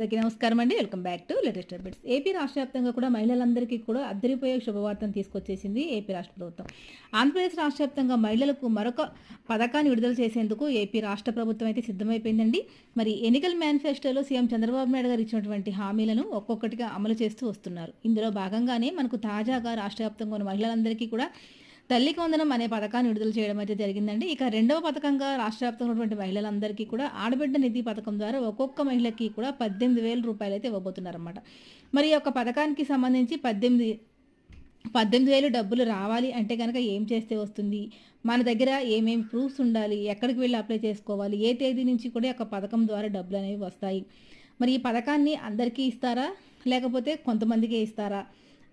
అందరికీ నమస్కారం అండి. Welcome back to latest updates AP రాష్ట్ర వ్యాప్తంగా కూడా మహిళలందరికీ కూడా అద్దరిపోయే శుభవార్తను తీసుకొచ్చేసింది ఏపీ రాష్ట్ర ప్రభుత్వం. ఆంధ్రప్రదేశ్ రాష్ట్ర వ్యాప్తంగా మహిళలకు మరొక పథకాన్ని విడుదల చేసేందుకు ఏపీ రాష్ట్ర ప్రభుత్వం అయితే సిద్ధమైపోయిందండి. మరి ఎన్నికల మేనిఫెస్టోలో సీఎం చంద్రబాబు నాయుడు గారు ఇచ్చినటువంటి హామీలను ఒక్కొక్కటిగా అమలు చేస్తూ వస్తున్నారు. ఇందులో భాగంగానే మనకు తాజాగా రాష్ట్ర వ్యాప్తంగా ఉన్న మహిళలందరికీ కూడా తల్లికి వందనం అనే పథకాన్ని విడుదల చేయడం అయితే జరిగిందండి. ఇక రెండవ పథకంగా రాష్ట్ర వ్యాప్తంగా ఉన్నటువంటి మహిళలందరికీ కూడా ఆడబిడ్డ నిధి పథకం ద్వారా ఒక్కొక్క మహిళకి కూడా పద్దెనిమిది వేల రూపాయలు అయితే ఇవ్వబోతున్నారన్నమాట. మరి ఈ యొక్క పథకానికి సంబంధించి పద్దెనిమిది పద్దెనిమిది వేలు డబ్బులు రావాలి అంటే కనుక ఏం చేస్తే వస్తుంది? మన దగ్గర ఏమేమి ప్రూఫ్స్ ఉండాలి? ఎక్కడికి వెళ్ళి అప్లై చేసుకోవాలి? ఏ తేదీ నుంచి కూడా ఒక యొక్క పథకం ద్వారా డబ్బులు అనేవి వస్తాయి? మరి ఈ పథకాన్ని అందరికీ ఇస్తారా? లేకపోతే కొంతమందికే ఇస్తారా?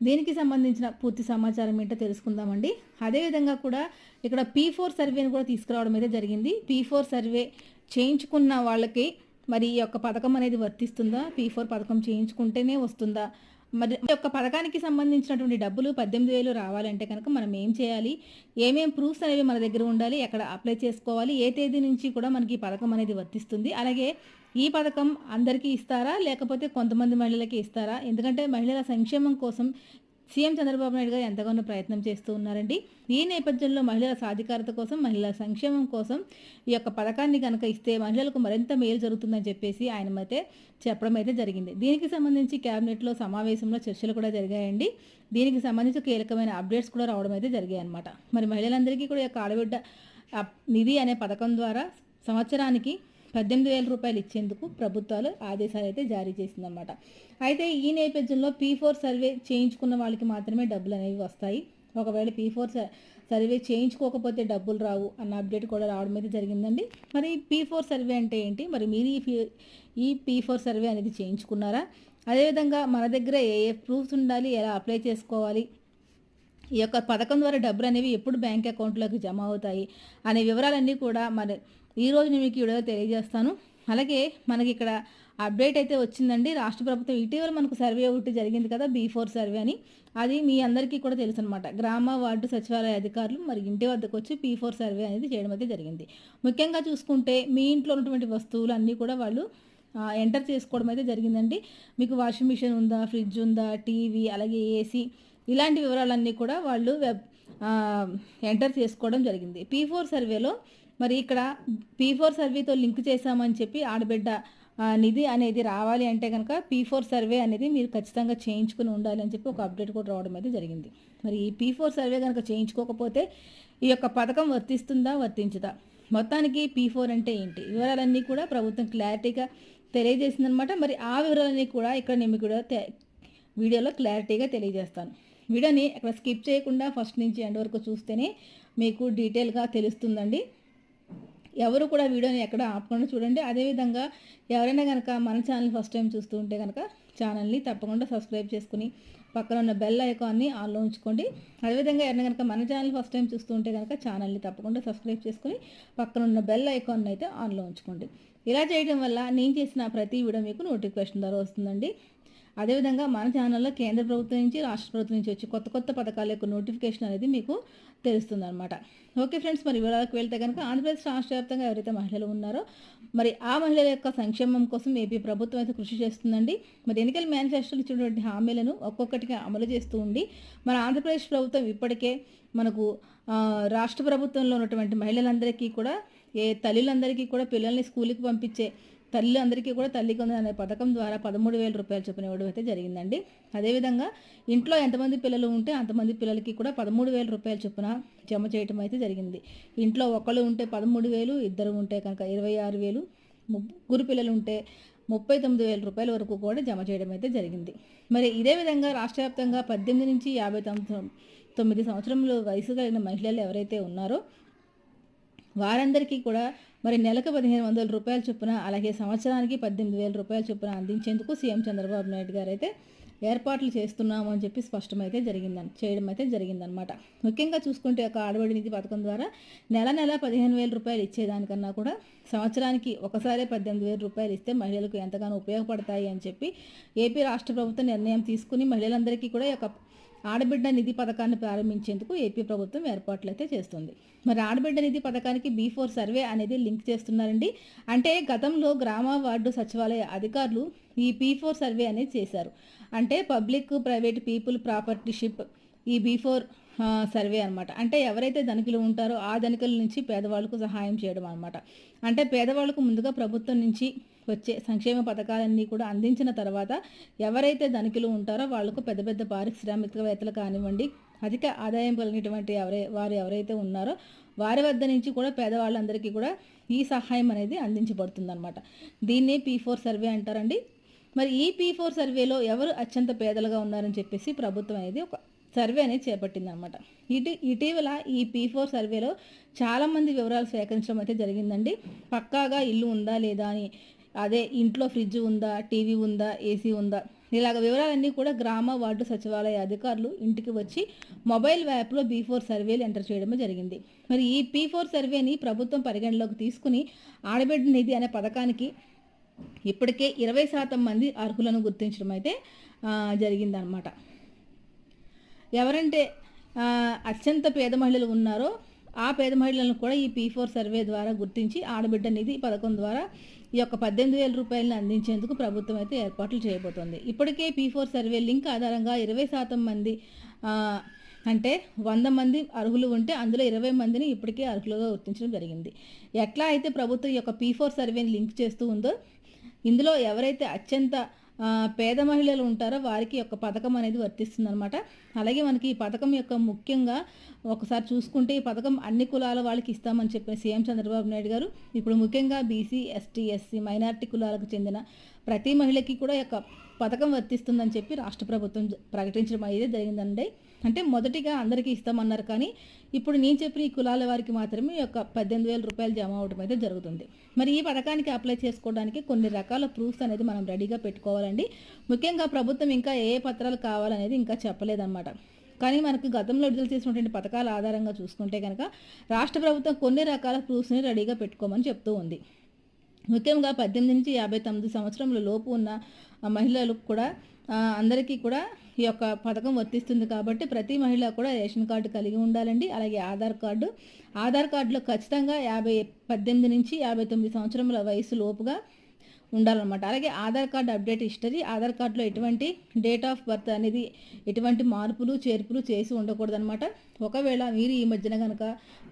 దీనికి సంబంధించిన పూర్తి సమాచారం ఏంటో తెలుసుకుందామండి. అదేవిధంగా కూడా ఇక్కడ పీ ఫోర్ సర్వేని కూడా తీసుకురావడం అయితే జరిగింది. పీ ఫోర్ సర్వే చేయించుకున్న వాళ్ళకి మరి ఈ యొక్క పథకం అనేది వర్తిస్తుందా? పీ ఫోర్ పథకం చేయించుకుంటేనే వస్తుందా? మరి ఈ యొక్క పథకానికి సంబంధించినటువంటి డబ్బులు పద్దెనిమిది వేలు రావాలంటే కనుక మనం ఏం చేయాలి? ఏమేం ప్రూఫ్స్ అనేవి మన దగ్గర ఉండాలి? ఎక్కడ అప్లై చేసుకోవాలి? ఏ తేదీ నుంచి కూడా మనకి ఈ పథకం అనేది వర్తిస్తుంది? అలాగే ఈ పథకం అందరికీ ఇస్తారా? లేకపోతే కొంతమంది మహిళలకి ఇస్తారా? ఎందుకంటే మహిళల సంక్షేమం కోసం సీఎం చంద్రబాబు నాయుడు గారు ఎంతగానో ప్రయత్నం చేస్తూ ఉన్నారండి. ఈ నేపథ్యంలో మహిళల సాధికారత కోసం మహిళల సంక్షేమం కోసం ఈ యొక్క పథకాన్ని కనుక ఇస్తే మహిళలకు మరింత మేలు జరుగుతుందని చెప్పేసి ఆయన అయితే చెప్పడం అయితే జరిగింది. దీనికి సంబంధించి క్యాబినెట్లో సమావేశంలో చర్చలు కూడా జరిగాయండి. దీనికి సంబంధించి కీలకమైన అప్డేట్స్ కూడా రావడం అయితే జరిగాయి అనమాట మరి మహిళలందరికీ కూడా ఈ యొక్క ఆడబిడ్డ నిధి అనే పథకం ద్వారా సంవత్సరానికి పద్దెనిమిది వేల రూపాయలు ఇచ్చేందుకు ప్రభుత్వాలు ఆదేశాలు అయితే జారీ చేసిందన్నమాట. అయితే ఈ నేపథ్యంలో పీ ఫోర్ సర్వే చేయించుకున్న వాళ్ళకి మాత్రమే డబ్బులు అనేవి వస్తాయి. ఒకవేళ పీ ఫోర్ సర్వే చేయించుకోకపోతే డబ్బులు రావు అన్న అప్డేట్ కూడా రావడం అయితే జరిగిందండి. మరి పీ ఫోర్ సర్వే అంటే ఏంటి? మరి మీరు ఈ ఈ పీ ఫోర్ సర్వే అనేది చేయించుకున్నారా? అదేవిధంగా మన దగ్గర ఏ ఏ ప్రూఫ్స్ ఉండాలి? ఎలా అప్లై చేసుకోవాలి? ఈ యొక్క పథకం ద్వారా డబ్బులు అనేవి ఎప్పుడు బ్యాంక్ అకౌంట్లోకి జమ అవుతాయి అనే వివరాలన్నీ కూడా మరి ఈ నేను మీకు ఈ తెలియజేస్తాను. అలాగే మనకి ఇక్కడ అప్డేట్ అయితే వచ్చిందండి. రాష్ట్ర ప్రభుత్వం ఇటీవల మనకు సర్వే ఒకటి జరిగింది కదా బీ ఫోర్ సర్వే అని. అది మీ అందరికీ కూడా తెలుసు అనమాట గ్రామ వార్డు సచివాలయ అధికారులు మరి ఇంటి వద్దకు వచ్చి పీ ఫోర్ సర్వే అనేది చేయడం అయితే జరిగింది. ముఖ్యంగా చూసుకుంటే మీ ఇంట్లో ఉన్నటువంటి వస్తువులు అన్నీ కూడా వాళ్ళు ఎంటర్ చేసుకోవడం అయితే జరిగిందండి. మీకు వాషింగ్ మిషన్ ఉందా ఫ్రిడ్జ్ ఉందా టీవీ అలాగే ఏసీ ఇలాంటి వివరాలన్నీ కూడా వాళ్ళు వెబ్ ఎంటర్ చేసుకోవడం జరిగింది. పీ ఫోర్ సర్వేలో మరి ఇక్కడ పీ ఫోర్ సర్వేతో లింక్ చేశామని చెప్పి ఆడబిడ్డ ఆ, నిధి అనేది రావాలి అంటే కనుక పీ ఫోర్ సర్వే అనేది మీరు ఖచ్చితంగా చేయించుకుని ఉండాలి అని చెప్పి ఒక అప్డేట్ కూడా రావడం అయితే జరిగింది. మరి ఈ పీ ఫోర్ సర్వే కనుక చేయించుకోకపోతే ఈ యొక్క పథకం వర్తిస్తుందా వర్తించదా? మొత్తానికి పీ ఫోర్ అంటే ఏంటి? వివరాలన్నీ కూడా ప్రభుత్వం క్లారిటీగా తెలియజేసిందనమాట మరి ఆ వివరాలన్నీ కూడా ఇక్కడ నేను మీకు కూడా వీడియోలో క్లారిటీగా తెలియజేస్తాను. వీడియోని అక్కడ స్కిప్ చేయకుండా ఫస్ట్ నుంచి ఎండ్ వరకు చూస్తేనే మీకు డీటెయిల్గా తెలుస్తుందండి. ఎవరు కూడా వీడియోని ఎక్కడ ఆపకుండా చూడండి. అదేవిధంగా ఎవరైనా కనుక మన ఛానల్ ఫస్ట్ టైం చూస్తూ ఉంటే కనుక ఛానల్ని తప్పకుండా సబ్స్క్రైబ్ చేసుకుని పక్కన ఉన్న బెల్ ఐకాన్ని ఆన్లో ఉంచుకోండి. అదేవిధంగా ఎవరైనా కనుక మన ఛానల్ ఫస్ట్ టైం చూస్తూ ఉంటే కనుక ఛానల్ని తప్పకుండా సబ్స్క్రైబ్ చేసుకుని పక్కన ఉన్న బెల్ ఐకాన్ అయితే ఆన్లో ఉంచుకోండి. ఇలా చేయడం వల్ల నేను చేసిన ప్రతి వీడియో మీకు నోటిఫికేషన్ ద్వారా వస్తుందండి. అదేవిధంగా మన ఛానల్లో కేంద్ర ప్రభుత్వం నుంచి రాష్ట్ర ప్రభుత్వం నుంచి వచ్చి కొత్త కొత్త పథకాల యొక్క నోటిఫికేషన్ అనేది మీకు తెలుస్తుంది అనమాట ఓకే ఫ్రెండ్స్ మరి వివరాలకు వెళ్తే కనుక ఆంధ్రప్రదేశ్ రాష్ట్ర వ్యాప్తంగా ఎవరైతే మహిళలు ఉన్నారో మరి ఆ మహిళల యొక్క సంక్షేమం కోసం ఏపీ ప్రభుత్వం అయితే కృషి చేస్తుందండి. మరి ఎన్నికల మేనిఫెస్టోలు ఇచ్చినటువంటి హామీలను ఒక్కొక్కటిగా అమలు చేస్తూ ఉండి మన ఆంధ్రప్రదేశ్ ప్రభుత్వం ఇప్పటికే మనకు రాష్ట్ర ప్రభుత్వంలో ఉన్నటువంటి మహిళలందరికీ కూడా ఏ తల్లులందరికీ కూడా పిల్లల్ని స్కూల్కి పంపించే తల్లి అందరికీ కూడా తల్లి కొందరు అనే పథకం ద్వారా పదమూడు వేల రూపాయలు చొప్పున ఇవ్వడం అయితే జరిగిందండి. అదేవిధంగా ఇంట్లో ఎంతమంది పిల్లలు ఉంటే అంతమంది పిల్లలకి కూడా పదమూడు వేల రూపాయల చొప్పున జమ చేయటం అయితే జరిగింది. ఇంట్లో ఒకళ్ళు ఉంటే పదమూడు వేలు ఇద్దరు ఉంటే కనుక ఇరవై ఆరు వేలు ముగ్గురు పిల్లలు ఉంటే ముప్పై తొమ్మిది వేల రూపాయల వరకు కూడా జమ చేయడం అయితే జరిగింది. మరి ఇదే విధంగా రాష్ట్ర వ్యాప్తంగా పద్దెనిమిది నుంచి యాభై తొమ్మిది తొమ్మిది సంవత్సరంలో వయసు కలిగిన మహిళలు ఎవరైతే ఉన్నారో వారందరికీ కూడా మరి నెలకు పదిహేను వందల రూపాయల చొప్పున అలాగే సంవత్సరానికి పద్దెనిమిది వేల రూపాయల చొప్పున అందించేందుకు సీఎం చంద్రబాబు నాయుడు గారు అయితే ఏర్పాట్లు చేస్తున్నాము అని చెప్పి స్పష్టమైతే జరిగిందని చేయడం అయితే జరిగిందనమాట. ముఖ్యంగా చూసుకుంటే ఒక ఆడబడి నిధి పథకం ద్వారా నెల నెల పదిహేను వేల రూపాయలు ఇచ్చేదానికన్నా కూడా సంవత్సరానికి ఒకసారి పద్దెనిమిది వేల రూపాయలు ఇస్తే మహిళలకు ఎంతగానో ఉపయోగపడతాయి అని చెప్పి ఏపీ రాష్ట్ర ప్రభుత్వం నిర్ణయం తీసుకుని మహిళలందరికీ కూడా ఈ ఆడబిడ్డ నిధి పథకాన్ని ప్రారంభించేందుకు ఏపీ ప్రభుత్వం ఏర్పాట్లు అయితే చేస్తుంది. మరి ఆడబిడ్డ నిధి పథకానికి బీ ఫోర్ సర్వే అనేది లింక్ చేస్తున్నారండి. అంటే గతంలో గ్రామ వార్డు సచివాలయ అధికారులు ఈ పీ ఫోర్ సర్వే అనేది చేశారు. అంటే పబ్లిక్ ప్రైవేట్ పీపుల్ ప్రాపర్టీషిప్ ఈ బీ ఫోర్ సర్వే అనమాట అంటే ఎవరైతే ధనికులు ఉంటారో ఆ ధనికుల నుంచి పేదవాళ్ళకు సహాయం చేయడం అనమాట అంటే పేదవాళ్ళకు ముందుగా ప్రభుత్వం నుంచి వచ్చే సంక్షేమ పథకాలన్నీ కూడా అందించిన తర్వాత ఎవరైతే ధనికులు ఉంటారో వాళ్ళకు పెద్ద పెద్ద పారిశ్రామికవేత్తలు కానివ్వండి అధిక ఆదాయం కలిగినటువంటి ఎవరై వారు ఎవరైతే ఉన్నారో వారి వద్ద నుంచి కూడా పేదవాళ్ళందరికీ కూడా ఈ సహాయం అనేది అందించబడుతుంది అనమాట దీన్నే పీ ఫోర్ సర్వే అంటారండి. మరి ఈ పీ ఫోర్ సర్వేలో ఎవరు అత్యంత పేదలుగా ఉన్నారని చెప్పేసి ప్రభుత్వం అనేది ఒక సర్వే అనేది చేపట్టింది అనమాట ఇటీ ఇటీవల ఈ పీ ఫోర్ సర్వేలో చాలామంది వివరాలు సేకరించడం అయితే జరిగిందండి. పక్కాగా ఇల్లు ఉందా లేదా అని అదే ఇంట్లో ఫ్రిడ్జ్ ఉందా టీవీ ఉందా ఏసీ ఉందా ఇలాగ వివరాలన్నీ కూడా గ్రామ వార్డు సచివాలయ అధికారులు ఇంటికి వచ్చి మొబైల్ యాప్లో బీ ఫోర్ సర్వేలు ఎంటర్ చేయడమే జరిగింది. మరి ఈ పీ ఫోర్ సర్వేని ప్రభుత్వం పరిగణలోకి తీసుకుని ఆడబిడ్డ నిధి అనే పథకానికి ఇప్పటికే ఇరవై శాతం మంది అర్హులను గుర్తించడం అయితే జరిగిందనమాట. ఎవరంటే అత్యంత పేద మహిళలు ఉన్నారో ఆ పేద మహిళలను కూడా ఈ పీ ఫోర్ సర్వే ద్వారా గుర్తించి ఆడబిడ్డ నిధి పథకం ద్వారా ఈ యొక్క పద్దెనిమిది వేల రూపాయలను అందించేందుకు ప్రభుత్వం అయితే ఏర్పాట్లు చేయబోతోంది. ఇప్పటికే పీ ఫోర్ సర్వే లింక్ ఆధారంగా ఇరవై శాతం మంది అంటే వంద మంది అర్హులు ఉంటే అందులో ఇరవై మందిని ఇప్పటికే అర్హులుగా గుర్తించడం జరిగింది. ఎట్లా అయితే ప్రభుత్వం ఈ యొక్క పీ ఫోర్ సర్వేని లింక్ చేస్తూ ఉందో ఇందులో ఎవరైతే అత్యంత పేద మహిళలు ఉంటారో? వారికి యొక్క పథకం అనేది వర్తిస్తుంది అనమాట అలాగే మనకి ఈ పథకం యొక్క ముఖ్యంగా ఒకసారి చూసుకుంటే ఈ పథకం అన్ని కులాల వాళ్ళకి ఇస్తామని చెప్పిన సీఎం చంద్రబాబు నాయుడు గారు ఇప్పుడు ముఖ్యంగా బీసీ ఎస్టీ ఎస్సీ మైనార్టీ కులాలకు చెందిన ప్రతి మహిళకి కూడా యొక్క పథకం వర్తిస్తుందని చెప్పి రాష్ట్ర ప్రభుత్వం ప్రకటించడం అయితే జరిగిందండి. అంటే మొదటిగా అందరికీ ఇస్తామన్నారు కానీ ఇప్పుడు నేను చెప్పిన ఈ కులాల వారికి మాత్రమే యొక్క పద్దెనిమిది వేల రూపాయలు జమ అవడం అయితే జరుగుతుంది. మరి ఈ పథకానికి అప్లై చేసుకోవడానికి కొన్ని రకాల ప్రూఫ్స్ అనేది మనం రెడీగా పెట్టుకోవాలండి. ముఖ్యంగా ప్రభుత్వం ఇంకా ఏ పత్రాలు కావాలనేది ఇంకా చెప్పలేదన్నమాట. కానీ మనకు గతంలో విడుదల చేసినటువంటి పథకాల ఆధారంగా చూసుకుంటే కనుక రాష్ట్ర ప్రభుత్వం కొన్ని రకాల ప్రూఫ్స్ని రెడీగా పెట్టుకోమని చెప్తూ ఉంది. ముఖ్యంగా పద్దెనిమిది నుంచి యాభై తొమ్మిది సంవత్సరంలో లోపు ఉన్న మహిళలకు కూడా అందరికీ కూడా ఈ యొక్క పథకం వర్తిస్తుంది కాబట్టి ప్రతి మహిళ కూడా రేషన్ కార్డు కలిగి ఉండాలండి. అలాగే ఆధార్ కార్డు. ఆధార్ కార్డులో ఖచ్చితంగా యాభై పద్దెనిమిది నుంచి యాభై తొమ్మిది సంవత్సరముల వయసు లోపుగా ఉండాలన్నమాట. అలాగే Aadhaar card update history. Aadhaar కార్డులో ఎటువంటి డేట్ ఆఫ్ బర్త్ అనేది ఎటువంటి మార్పులు చేర్పులు చేసి ఉండకూడదనమాట ఒకవేళ మీరు ఈ మధ్యన కనుక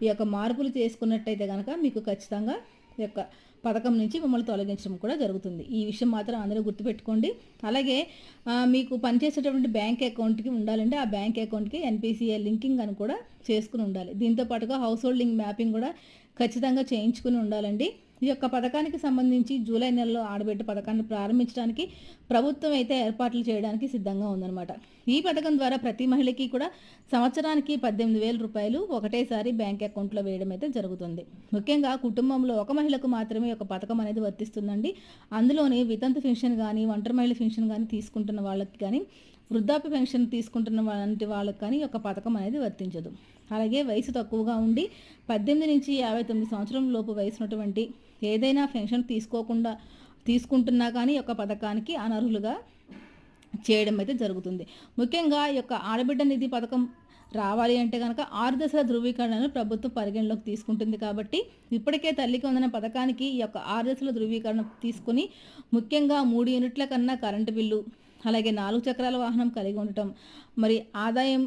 ఈ యొక్క మార్పులు చేసుకున్నట్టయితే కనుక మీకు ఖచ్చితంగా ఈ యొక్క పథకం నుంచి మిమ్మల్ని తొలగించడం కూడా జరుగుతుంది. ఈ విషయం మాత్రం అందరూ గుర్తుపెట్టుకోండి. అలాగే మీకు పనిచేసేటటువంటి బ్యాంక్ అకౌంట్కి ఉండాలంటే ఆ బ్యాంక్ అకౌంట్కి ఎన్పిసిఐ లింకింగ్ అని కూడా చేసుకుని ఉండాలి. దీంతో పాటుగా హౌస్ హోల్డింగ్ మ్యాపింగ్ కూడా ఖచ్చితంగా చేయించుకుని ఉండాలండి. ఈ యొక్క పథకానికి సంబంధించి జూలై నెలలో ఆడబిడ్డ పథకాన్ని ప్రారంభించడానికి ప్రభుత్వం అయితే ఏర్పాట్లు చేయడానికి సిద్ధంగా ఉందన్నమాట. ఈ పథకం ద్వారా ప్రతి మహిళకి కూడా సంవత్సరానికి పద్దెనిమిది వేల రూపాయలు ఒకటేసారి బ్యాంక్ అకౌంట్లో వేయడం అయితే జరుగుతుంది. ముఖ్యంగా కుటుంబంలో ఒక మహిళకు మాత్రమే ఒక పథకం అనేది వర్తిస్తుందండి. అందులోని వితంతు పెన్షన్ కానీ ఒంటరి మహిళ పెన్షన్ కానీ తీసుకుంటున్న వాళ్ళకి కానీ వృద్ధాప్య పెన్షన్ తీసుకుంటున్న వంటి వాళ్ళకి కానీ ఒక పథకం అనేది వర్తించదు. అలాగే వయసు తక్కువగా ఉండి పద్దెనిమిది నుంచి యాభై తొమ్మిది సంవత్సరం లోపు వయసున్నటువంటి ఏదైనా పెన్షన్ తీసుకోకుండా తీసుకుంటున్నా కానీ ఒక పథకానికి అనర్హులుగా చేయడం అయితే జరుగుతుంది. ముఖ్యంగా ఈ యొక్క ఆడబిడ్డ నిధి పథకం రావాలి అంటే కనుక ఆరు దశల ధృవీకరణను ప్రభుత్వం పరిగణలోకి తీసుకుంటుంది కాబట్టి ఇప్పటికే తల్లికి వందన పథకానికి ఈ యొక్క ఆరు దశల ధృవీకరణ తీసుకుని ముఖ్యంగా మూడు యూనిట్ల కన్నా కరెంటు బిల్లు అలాగే నాలుగు చక్రాల వాహనం కలిగి ఉండటం మరి ఆదాయం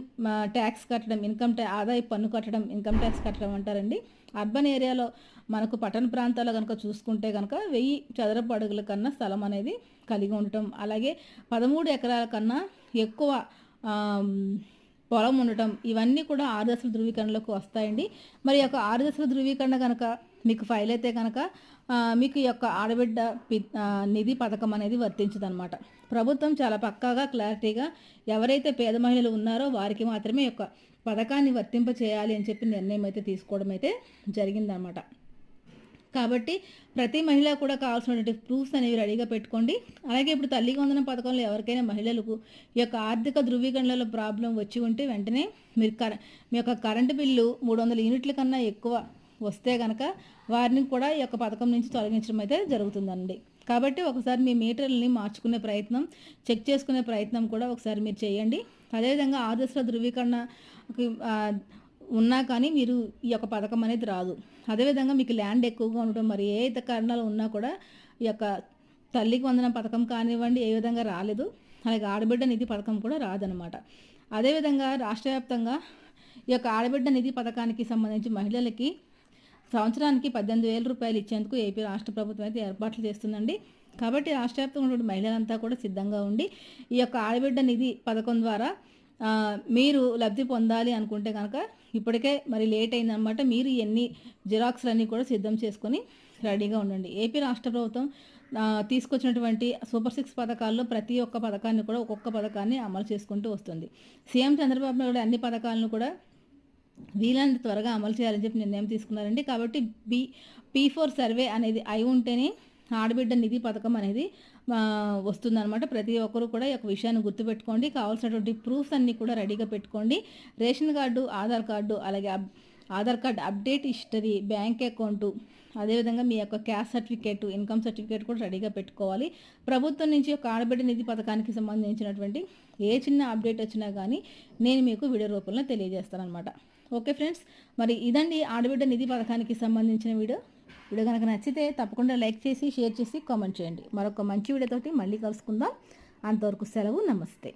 ట్యాక్స్ కట్టడం ఇన్కమ్ ట్యా ఆదాయ పన్ను కట్టడం ఇన్కమ్ ట్యాక్స్ కట్టడం అంటారండి. అర్బన్ ఏరియాలో మనకు పట్టణ ప్రాంతాల్లో కనుక చూసుకుంటే కనుక వెయ్యి చదరపు అడుగుల కన్నా స్థలం అనేది కలిగి ఉండటం. అలాగే పదమూడు ఎకరాల కన్నా ఎక్కువ పొలం ఉండటం. ఇవన్నీ కూడా ఆరు దశల ధృవీకరణలోకి వస్తాయండి. మరి యొక్క ఆరు దశల ధృవీకరణ కనుక మీకు ఫైల్ అయితే కనుక మీకు యొక్క ఆడబిడ్డ నిధి పథకం అనేది వర్తించదనమాట ప్రభుత్వం చాలా పక్కాగా క్లారిటీగా ఎవరైతే పేద మహిళలు ఉన్నారో వారికి మాత్రమే యొక్క పథకాన్ని వర్తింప చేయాలి అని చెప్పి నిర్ణయం అయితే తీసుకోవడం అయితే జరిగిందనమాట కాబట్టి ప్రతి మహిళ కూడా కావాల్సినటువంటి ప్రూఫ్స్ అనేవి రెడీగా పెట్టుకోండి. అలాగే ఇప్పుడు తల్లి వందన పథకంలో ఎవరికైనా మహిళలకు ఈ యొక్క ఆర్థిక ధృవీకరణలో ప్రాబ్లం వచ్చి ఉంటే వెంటనే మీరు కర మీ యొక్క కరెంటు బిల్లు మూడు వందల యూనిట్ల కన్నా ఎక్కువ వస్తే కనుక వారిని కూడా ఈ యొక్క పథకం నుంచి తొలగించడం అయితే జరుగుతుందండి. కాబట్టి ఒకసారి మీ మీటర్లని మార్చుకునే ప్రయత్నం చెక్ చేసుకునే ప్రయత్నం కూడా ఒకసారి మీరు చేయండి. అదేవిధంగా ఆదర్శ ధృవీకరణకి ఉన్నా కానీ మీరు ఈ యొక్క పథకం అనేది రాదు. అదేవిధంగా మీకు ల్యాండ్ ఎక్కువగా ఉండటం మరి ఏ ఇతర కారణాలు ఉన్నా కూడా ఈ యొక్క తల్లికి వందన పథకం కానివ్వండి ఏ విధంగా రాలేదు. అలాగే ఆడబిడ్డ నిధి పథకం కూడా రాదనమాట అదేవిధంగా రాష్ట్ర వ్యాప్తంగా ఈ యొక్క ఆడబిడ్డ నిధి పథకానికి సంబంధించి మహిళలకి సంవత్సరానికి పద్దెనిమిది వేల రూపాయలు ఇచ్చేందుకు ఏపీ రాష్ట్ర ప్రభుత్వం అయితే ఏర్పాట్లు చేస్తుందండి. కాబట్టి రాష్ట్ర వ్యాప్తంగా ఉన్నటువంటి మహిళలంతా కూడా సిద్ధంగా ఉండి ఈ యొక్క ఆడబిడ్డ నిధి పథకం ద్వారా మీరు లబ్ధి పొందాలి అనుకుంటే కనుక ఇప్పటికే మరి లేట్ అయిందనమాట మీరు ఎన్ని జిరాక్స్లన్నీ కూడా సిద్ధం చేసుకొని రెడీగా ఉండండి. ఏపీ రాష్ట్ర ప్రభుత్వం తీసుకొచ్చినటువంటి సూపర్ సిక్స్ పథకాల్లో ప్రతి ఒక్క పథకాన్ని కూడా ఒక్కొక్క పథకాన్ని అమలు చేసుకుంటూ వస్తుంది. సీఎం చంద్రబాబు నాయుడు అన్ని పథకాలను కూడా వీలైనంత త్వరగా అమలు చేయాలని చెప్పి నిర్ణయం తీసుకున్నారండి. కాబట్టి బి పీ ఫోర్ సర్వే అనేది అయి ఉంటేనే ఆడబిడ్డ నిధి పథకం అనేది వస్తుందన్నమాట. ప్రతి ఒక్కరు కూడా ఈ యొక్క విషయాన్ని గుర్తుపెట్టుకోండి. కావాల్సినటువంటి ప్రూఫ్స్ అన్నీ కూడా రెడీగా పెట్టుకోండి. రేషన్ కార్డు ఆధార్ కార్డు అలాగే Aadhaar card update history bank account అదేవిధంగా మీ యొక్క క్యాస్ట్ సర్టిఫికేట్ ఇన్కమ్ సర్టిఫికేట్ కూడా రెడీగా పెట్టుకోవాలి. ప్రభుత్వం నుంచి ఒక ఆడబిడ్డ నిధి పథకానికి సంబంధించినటువంటి ఏ చిన్న అప్డేట్ వచ్చినా కానీ నేను మీకు వీడియో రూపంలో తెలియజేస్తాను అనమాట ఓకే ఫ్రెండ్స్ మరి ఇదండి ఆడబిడ్డ నిధి పథకానికి సంబంధించిన వీడియో. వీడియో కనుక నచ్చితే తప్పకుండా లైక్ చేసి షేర్ చేసి కామెంట్ చేయండి. మరొక మంచి వీడియోతోటి మళ్ళీ కలుసుకుందాం. అంతవరకు సెలవు నమస్తే.